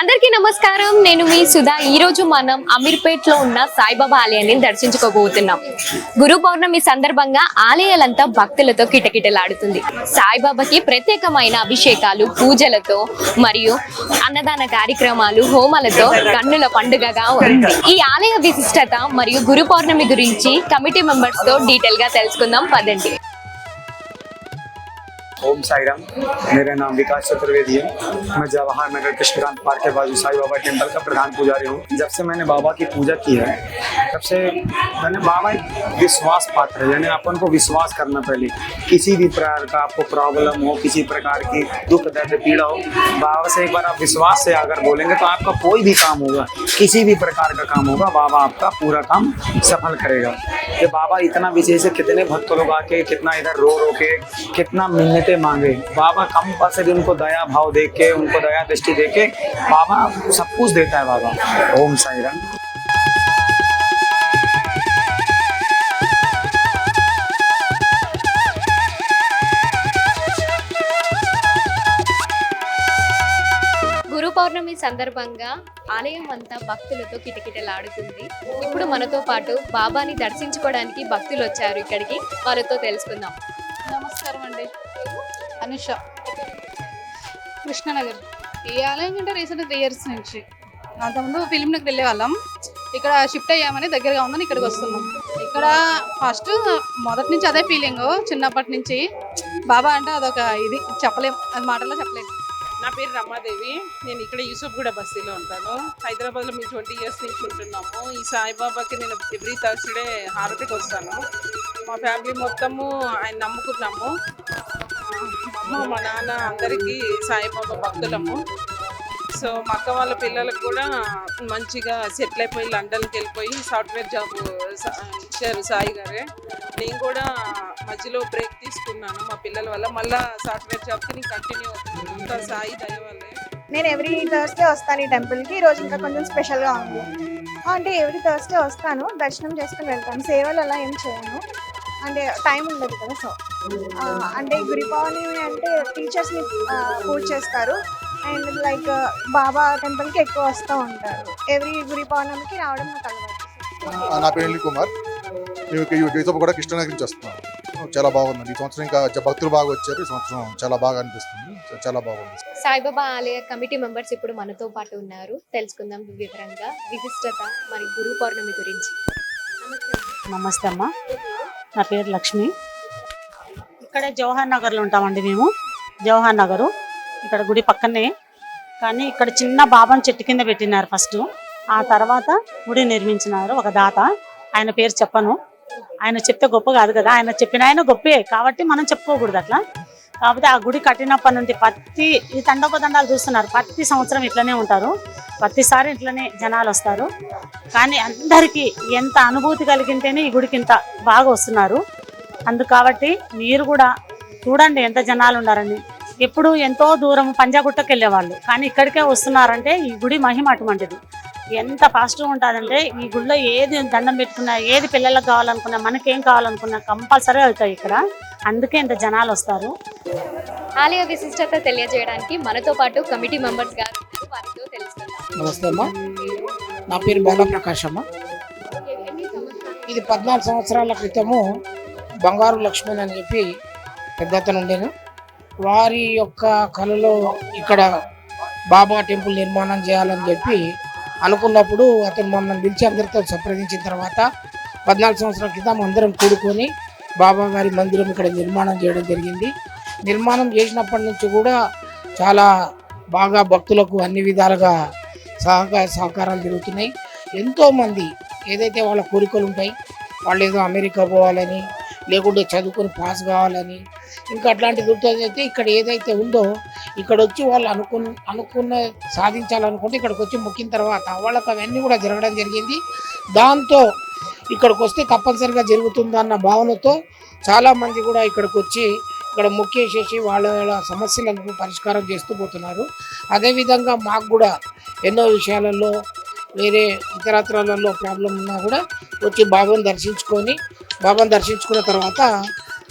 అందరికీ నమస్కారం. నేను మీ సుధా. ఈ రోజు మనం అమీర్పేట్లో ఉన్న సాయిబాబా ఆలయాన్ని దర్శించుకోబోతున్నాం. గురు పౌర్ణమి సందర్భంగా ఆలయాలంతా భక్తులతో కిటకిటలాడుతుంది. సాయిబాబాకి ప్రత్యేకమైన అభిషేకాలు పూజలతో మరియు అన్నదాన కార్యక్రమాలు హోమాలతో కన్నుల పండుగగా ఉంది. ఈ ఆలయ విశిష్టత మరియు గురు పౌర్ణమి గురించి కమిటీ మెంబర్స్తో డీటెయిల్గా తెలుసుకుందాం. పదండి. ओम साई राम मेरा नाम विकास चतुर्वेदी है। मैं जवाहर नगर कृष्णकांत पार्क के बाजू साई बाबा टेंपल का प्रधान पुजारी हूँ। जब से मैंने बाबा की पूजा की है, तब से मैंने बाबा एक विश्वास पात्र है, यानी अपन को विश्वास करना पहले। किसी भी प्रकार का आपको प्रॉब्लम हो, किसी प्रकार की दुख, दर्द, पीड़ा हो, बाबा से एक बार आप विश्वास से अगर बोलेंगे तो आपका कोई भी काम होगा, किसी भी प्रकार का काम होगा, बाबा आपका पूरा काम सफल करेगा। ये बाबा इतना विशेष है, कितने भक्त लोग आके कितना इधर रो रो के, कितना मिन्नतें मांगे बाबा कंपल्सरी उनको दया भाव दे के उनको दया दृष्टि दे के बाबा सब कुछ देता है बाबा ओम साई राम గురు పౌర్ణమి సందర్భంగా ఆలయం అంతా భక్తులతో కిటకిటలాడుతుంది ఇప్పుడు మనతో పాటు బాబాని దర్శించుకోవడానికి భక్తులు వచ్చారు ఇక్కడికి వాళ్ళతో తెలుసుకుందాం నమస్కారం అండి అనుష. కృష్ణనగర్. ఈ ఆలయం అంటే రీసెంట్ త్రీ ఇయర్స్ నుంచి. అంతకుముందు ఫిలిం నగర్ వెళ్ళే వాళ్ళం ఇక్కడ షిఫ్ట్ అయ్యామని దగ్గరగా ఉందని ఇక్కడికి వస్తున్నాం. ఇక్కడ ఫస్ట్ మొదటి నుంచి అదే ఫీలింగ్ చిన్నప్పటి నుంచి. బాబా అంటే అదొక ఇది. చెప్పలేం. అది మాటల్లో చెప్పలేం. నా పేరు రమాదేవి. నేను ఇక్కడ యూసుఫ్గూడ బస్తీలో ఉంటాను. హైదరాబాద్లో మేము ట్వంటీ ఇయర్స్ నుంచి ఉంటున్నాము. ఈ సాయిబాబాకి నేను ఎవ్రీ థర్స్డే హారతికి వస్తాను. మా ఫ్యామిలీ మొత్తము ఆయన నమ్ముకున్నాము అమ్మ మా నాన్న అందరికీ సాయిబాబా భక్తులము. సో మా అక్క వాళ్ళ పిల్లలకు కూడా మంచిగా సెటిల్ అయిపోయి లండన్కి వెళ్ళిపోయి సాఫ్ట్వేర్ జాబ్ ఇచ్చారు సాయి గారే. నేను కూడా మధ్యలో బ్రేక్ తీసుకున్నాను మా పిల్లల వల్ల. మళ్ళీ సాఫ్ట్వేర్ జాబ్కి నేను కంటిన్యూ అవుతున్నాను. ఇంకా సాయి దయ వల్లే. నేను ఎవ్రీ థర్స్డే వస్తాను ఈ టెంపుల్కి. ఈ రోజు ఇంకా కొంచెం స్పెషల్గా ఉంది. అంటే ఎవ్రీ థర్స్డే వస్తాను. దర్శనం చేసుకుని వెళ్తాను. సేవలు అలా ఏం చేయను. అంటే టైం ఉండదు కదా సో. అంటే గురి పౌర్ణమి అంటే టీచర్స్ని పూజ చేస్తారు. అండ్ లైక్ బాబా టెంపుల్కి ఎక్కువ వస్తూ ఉంటారు. ఎవ్రీ గురి పౌర్ణమికి రావడం నాకు అలవాటు. నా పేరు కుమార్. యూసఫ్ కూడా కృష్ణనగర్ నుంచి వస్తున్నాం చాలా బాగుంది ఈ సంవత్సరం ఇంకా భక్తులు బాగా వచ్చారు. ఈ సంవత్సరం చాలా బాగా అనిపిస్తుంది. చాలా బాగుంది. సాయిబాబా ఆలయ కమిటీ మెంబర్స్ ఇప్పుడు మనతో పాటు ఉన్నారు. తెలుసుకుందాం వివరంగా. విశిష్టత మరి గురు పౌర్ణమి గురించి. నమస్తే అమ్మ. నా పేరు లక్ష్మి. ఇక్కడ జవహర్ నగర్లో ఉంటామండి మేము. జవహర్ నగరు. ఇక్కడ గుడి పక్కనే. కానీ ఇక్కడ చిన్న బాబాను చెట్టు కింద పెట్టినారు ఫస్ట్. ఆ తర్వాత గుడి నిర్మించినారు ఒక దాత. ఆయన పేరు చెప్పను. ఆయన చెప్తే గొప్ప కాదు కదా. ఆయన చెప్పిన ఆయన గొప్పే. కాబట్టి మనం చెప్పుకోకూడదు అట్లా. కాకపోతే ఆ గుడి కట్టినప్పటి నుండి ప్రతి ఈ తండోపదండాలు చూస్తున్నారు. ప్రతి సంవత్సరం ఇట్లనే ఉంటారు. ప్రతిసారి ఇట్లనే జనాలు వస్తారు. కానీ అందరికీ ఎంత అనుభూతి కలిగింటేనే ఈ గుడికి ఇంత బాగా వస్తున్నారు. అందుకు కాబట్టి మీరు కూడా చూడండి ఎంత జనాలు ఉన్నారని. ఎప్పుడు ఎంతో దూరం పంజాగుట్టకి వెళ్ళేవాళ్ళు కానీ ఇక్కడికే వస్తున్నారంటే ఈ గుడి మహిమ అటువంటిది. ఎంత పాజిటివ్ ఉంటుందంటే ఈ గుడిలో ఏది దండం పెట్టుకున్నా ఏది పిల్లలకు కావాలనుకున్నా మనకేం కావాలనుకున్నా కంపల్సరీ అవుతాయి ఇక్కడ. అందుకే ఇంత జనాలు వస్తారు. ఆలయ విశిష్టత తెలియజేయడానికి మనతో పాటు కమిటీ మెంబర్స్ గారు ఉన్నారు. వారితో తెలుసుకుందాం. నమస్తే అమ్మా. నా పేరు బాలప్రకాష్ అమ్మ ఇది పద్నాలుగు సంవత్సరాల క్రితము బంగారు లక్ష్మణ్ అని చెప్పి పెద్ద అతను ఉండేను. వారి యొక్క కళలో ఇక్కడ బాబా టెంపుల్ నిర్మాణం చేయాలని చెప్పి అనుకున్నప్పుడు అతను మమ్మల్ని పిలిచి అందరితో సంప్రదించిన తర్వాత పద్నాలుగు సంవత్సరాల క్రితం అందరం కూడుకొని బాబా గారి మందిరం ఇక్కడ నిర్మాణం చేయడం జరిగింది. నిర్మాణం చేసినప్పటి నుంచి కూడా చాలా బాగా భక్తులకు అన్ని విధాలుగా సహకార సహకారాలు జరుగుతున్నాయి. ఎంతోమంది ఏదైతే వాళ్ళ కోరికలు ఉంటాయి వాళ్ళు ఏదో అమెరికా పోవాలని లేకుంటే చదువుకొని పాస్ కావాలని. ఇంకా అట్లాంటి దృక్పథం ఇక్కడ ఏదైతే ఉందో ఇక్కడ వచ్చి వాళ్ళు అనుకున్న అనుకున్న సాధించాలనుకుంటే ఇక్కడికి వచ్చి మొక్కిన తర్వాత వాళ్ళకి అవన్నీ కూడా జరగడం జరిగింది. దాంతో ఇక్కడికి వస్తే తప్పనిసరిగా జరుగుతుందన్న భావనతో చాలామంది కూడా ఇక్కడికి వచ్చి ఇక్కడ మొక్కేసేసి వాళ్ళ వాళ్ళ సమస్యలను పరిష్కారం చేస్తూ పోతున్నారు. అదేవిధంగా మాకు కూడా ఎన్నో విషయాలలో వేరే ఇతరత్రాలలో ప్రాబ్లం ఉన్నా కూడా వచ్చి బాబాను దర్శించుకొని బాబాను దర్శించుకున్న తర్వాత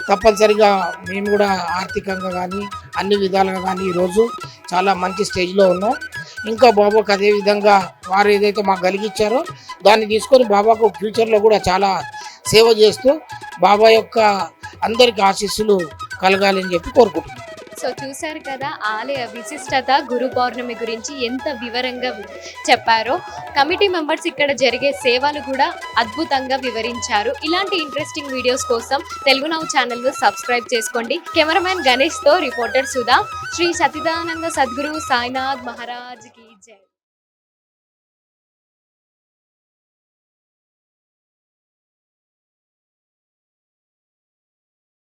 తప్పనిసరిగా మేము కూడా ఆర్థికంగా కానీ అన్ని విధాలుగా కానీ ఈరోజు చాలా మంచి స్టేజ్లో ఉన్నాం. ఇంకా బాబాకు అదే విధంగా వారు ఏదైతే మాకు కలిగించారో దాన్ని తీసుకొని బాబాకు ఫ్యూచర్లో కూడా చాలా సేవ చేస్తూ బాబా యొక్క అందరికి ఆశీస్సులు కలగాలని చెప్పి కోరుకుంటున్నాను సో చూశారు కదా ఆలయ విశిష్టత గురు పౌర్ణమి గురించి ఎంత వివరంగా చెప్పారో. కమిటీ మెంబర్స్ ఇక్కడ జరిగే సేవలు కూడా అద్భుతంగా వివరించారు. ఇలాంటి ఇంట్రెస్టింగ్ వీడియోస్ కోసం తెలుగు నౌ ఛానల్ను సబ్స్క్రైబ్ చేసుకోండి. కెమెరామ్యాన్ గణేష్తో రిపోర్టర్ సుధా. శ్రీ సతిదానంద సద్గురు సాయినాథ్ మహారాజ్కి జై.